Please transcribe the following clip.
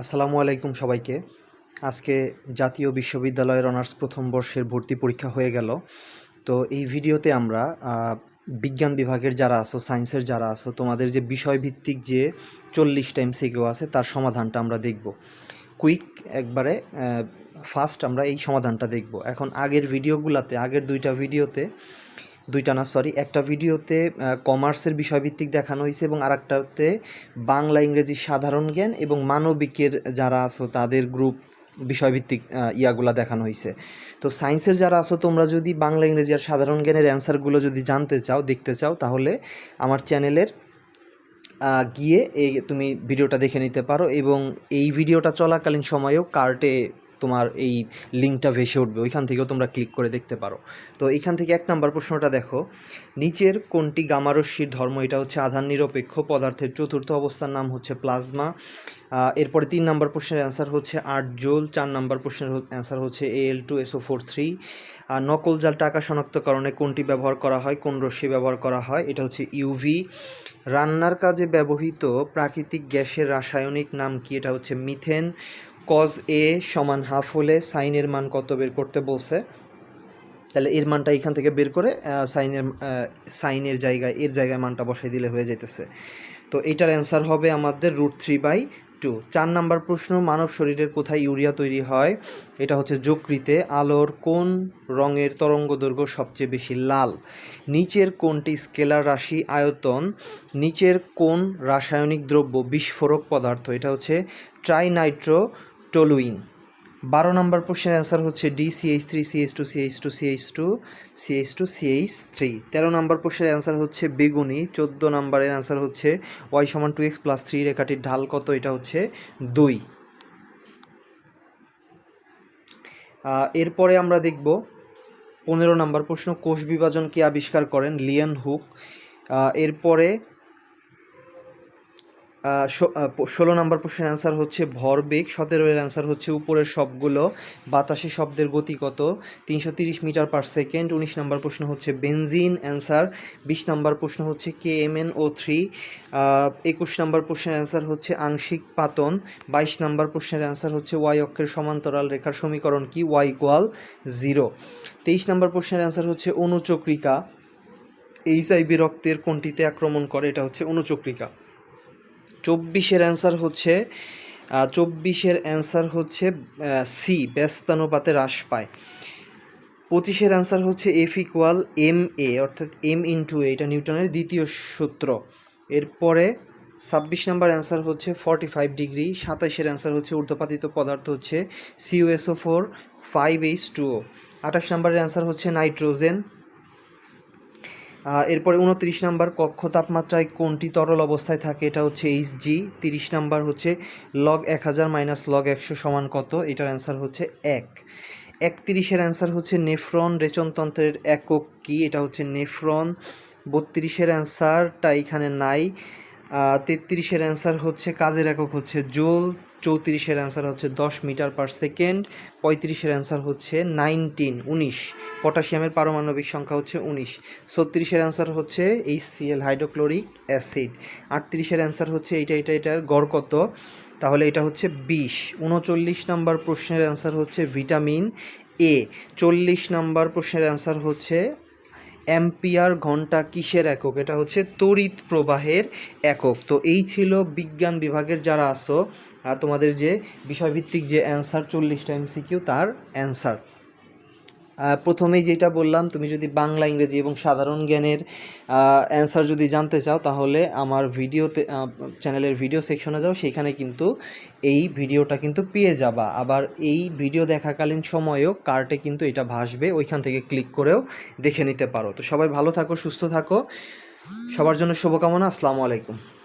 আসসালামু আলাইকুম সবাইকে। আজকে জাতীয় বিশ্ববিদ্যালয়ের অনার্স প্রথম বর্ষের ভর্তি পরীক্ষা হয়ে গেল। তো এই ভিডিওতে আমরা বিজ্ঞান বিভাগের যারা আসো সায়েন্সের যারা আসো তোমাদের যে বিষয়ভিত্তিক যে চল্লিশটা এমসিকিউ আছে, তার সমাধানটা আমরা দেখব। কুইক একবারে ফার্স্ট আমরা এই সমাধানটা দেখব। এখন আগের ভিডিওগুলোতে, আগের দুইটা ভিডিওতে দুইটা না সরি একটা ভিডিওতে কমার্সের বিষয়ভিত্তিক দেখানো হয়েছে এবং আরেকটাতে বাংলা, ইংরেজি সাধারণ জ্ঞান এবং মানবিকের যারা আছো, তাদের গ্রুপ বিষয়ভিত্তিক ইয়াগুলা দেখানো হয়েছে তো সায়েন্সের যারা আছো, তোমরা যদি বাংলা, ইংরেজি আর সাধারণ জ্ঞানের অ্যান্সারগুলো যদি জানতে চাও, দেখতে চাও, তাহলে আমার চ্যানেলের গিয়ে এই তুমি ভিডিওটা দেখে নিতে পারো এবং এই ভিডিওটা চলাকালীন সময়েও কার্টে তোমার এই লিঙ্কটা ভেসে উঠবে, ওইখান থেকেও তোমরা ক্লিক করে দেখতে পারো। তো এইখান থেকে এক নাম্বার প্রশ্নটা দেখো, নিচের কোনটি গামারস্যির ধর্ম? এটা হচ্ছে আধান নিরপেক্ষ পদার্থের চতুর্থ অবস্থার নাম হচ্ছে প্লাজমা। এরপরে তিন নম্বর প্রশ্নের অ্যান্সার হচ্ছে আট জোল, চার নম্বর প্রশ্নের অ্যান্সার হচ্ছে A L two S O four three আর নকল জাল টাকা শনাক্তকরণে কোনটি ব্যবহার করা হয়? কোন রশ্মি ব্যবহার করা হয়? এটা হচ্ছে ইউভি রান্নার কাজে ব্যবহৃত প্রাকৃতিক গ্যাসের রাসায়নিক নাম কি? এটা হচ্ছে মিথেন। কজ এ সমান হাফ হলে সাইনের মান কত বের করতে বলছে? তাহলে এর মানটা এখান থেকে বের করে সাইনের সাইনের জায়গায়, এর জায়গায় মানটা বসাই দিলে হয়ে যেতেছে তো এটার অ্যান্সার হবে আমাদের রুট থ্রি বাই টু চার নাম্বার প্রশ্ন, মানব শরীরের কোথায় ইউরিয়া তৈরি হয়? এটা হচ্ছে যকৃতে আলোর কোন রঙের তরঙ্গ দৈর্ঘ্য সবচেয়ে বেশি লাল? নিচের কোনটি স্কেলার রাশি আয়তন? নিচের কোন রাসায়নিক দ্রব্য বিস্ফোরক পদার্থ? এটা হচ্ছে ট্রাইনাইট্রো টলুইন। বারো নম্বর প্রশ্নের অ্যান্সার হচ্ছে D C H three C H two C H two C H two C H two C H three তেরো নম্বর প্রশ্নের অ্যান্সার হচ্ছে বেগুনি। চোদ্দ নম্বরের অ্যান্সার হচ্ছে ওয়াই সমান টু এক্স প্লাস থ্রি রেখাটির ঢাল কত? এটা হচ্ছে দুই। এরপরে আমরা দেখব পনেরো নম্বর প্রশ্ন, কোষ বিভাজন কে আবিষ্কার করেন লিয়ান হুক। এরপরে ষোলো নম্বর প্রশ্নের অ্যান্সার হচ্ছে ভরবেগ, সতেরো এর অ্যান্সার হচ্ছে উপরের সবগুলো, বাতাসে শব্দের গতি কত? তিনশো তিরিশ মিটার পার সেকেন্ড উনিশ নম্বর প্রশ্ন হচ্ছে বেনজিন অ্যান্সার বিশ নম্বর প্রশ্ন হচ্ছে K M N O three একুশ নম্বর প্রশ্নের অ্যান্সার হচ্ছে আংশিক পাতন, বাইশ নম্বর প্রশ্নের অ্যান্সার হচ্ছে ওয়াই অক্ষের সমান্তরাল রেখার সমীকরণ কি? Y equal zero. তেইশ নম্বর প্রশ্নের অ্যান্সার হচ্ছে অনুচক্রিকা এইচআইভি রক্তের কোনটিতে আক্রমণ করে? এটা হচ্ছে অনুচক্রিকা। চব্বিশের অ্যান্সার হচ্ছে চব্বিশের অ্যান্সার হচ্ছে সি ব্যস্তানুপাতে হ্রাস পায়। পঁচিশের অ্যান্সার হচ্ছে এফ ইকুয়াল এম এ অর্থাৎ এম ইন্টু এ এটা নিউটনের দ্বিতীয় সূত্র। এরপরে ছাব্বিশ নাম্বার অ্যান্সার হচ্ছে ফর্টি ফাইভ ডিগ্রি সাতাইশের অ্যান্সার হচ্ছে ঊর্ধ্বপাতিত পদার্থ হচ্ছে C U S O four five H two O আঠাশ নাম্বারের অ্যান্সার হচ্ছে নাইট্রোজেন এরপরে উনত্রিশ নাম্বার কক্ষ তাপমাত্রায় কোনটি তরল অবস্থায় থাকে? এটা হচ্ছে এইচ জি তিরিশ নাম্বার হচ্ছে লগ এক হাজার মাইনাস লগ একশো সমান কত? এটার অ্যান্সার হচ্ছে এক। একত্রিশের অ্যান্সার হচ্ছে নেফ্রন রেচনতন্ত্রের একক কি? এটা হচ্ছে নেফ্রন। বত্রিশের অ্যান্সারটা এখানে নাই। তেত্রিশের অ্যান্সার হচ্ছে কাজের একক হচ্ছে জোল। চৌত্রিশের অ্যান্সার হচ্ছে দশ মিটার পার সেকেন্ড পঁয়ত্রিশের অ্যান্সার হচ্ছে নাইনটিন উনিশ। পটাশিয়ামের পারমাণবিক সংখ্যা হচ্ছে উনিশ। ছত্রিশের অ্যান্সার হচ্ছে H C L hydrochloric acid আটত্রিশের answer হচ্ছে এইটা এটা এটার গড় কত? তাহলে এটা হচ্ছে বিশ। উনচল্লিশ নাম্বার প্রশ্নের অ্যান্সার হচ্ছে ভিটামিন এ চল্লিশ নাম্বার প্রশ্নের অ্যান্সার হচ্ছে অ্যাম্পিয়ার ঘণ্টা কিসের একক? এটা হচ্ছে তড়িৎ প্রবাহের একক। তো এই ছিল বিজ্ঞান বিভাগের যারা আসো তোমাদের যে বিষয়ভিত্তিক যে অ্যান্সার চল্লিশটা এমসিকিউ তার অ্যান্সার প্রথমেই যেটা বললাম, তুমি যদি বাংলা, ইংরেজি এবং সাধারণ জ্ঞানের অ্যান্সার যদি জানতে চাও, তাহলে আমার ভিডিওতে চ্যানেলের ভিডিও সেকশনে যাও, সেখানে কিন্তু এই ভিডিওটা কিন্তু পেয়ে যাবা। আবার এই ভিডিও দেখাকালীন সময়েও কার্টে কিন্তু এটা ভাসবে, ওইখান থেকে ক্লিক করেও দেখে নিতে পারো। তো সবাই ভালো থাকো, সুস্থ থাকো। সবার জন্য শুভকামনা, আসসালামু আলাইকুম।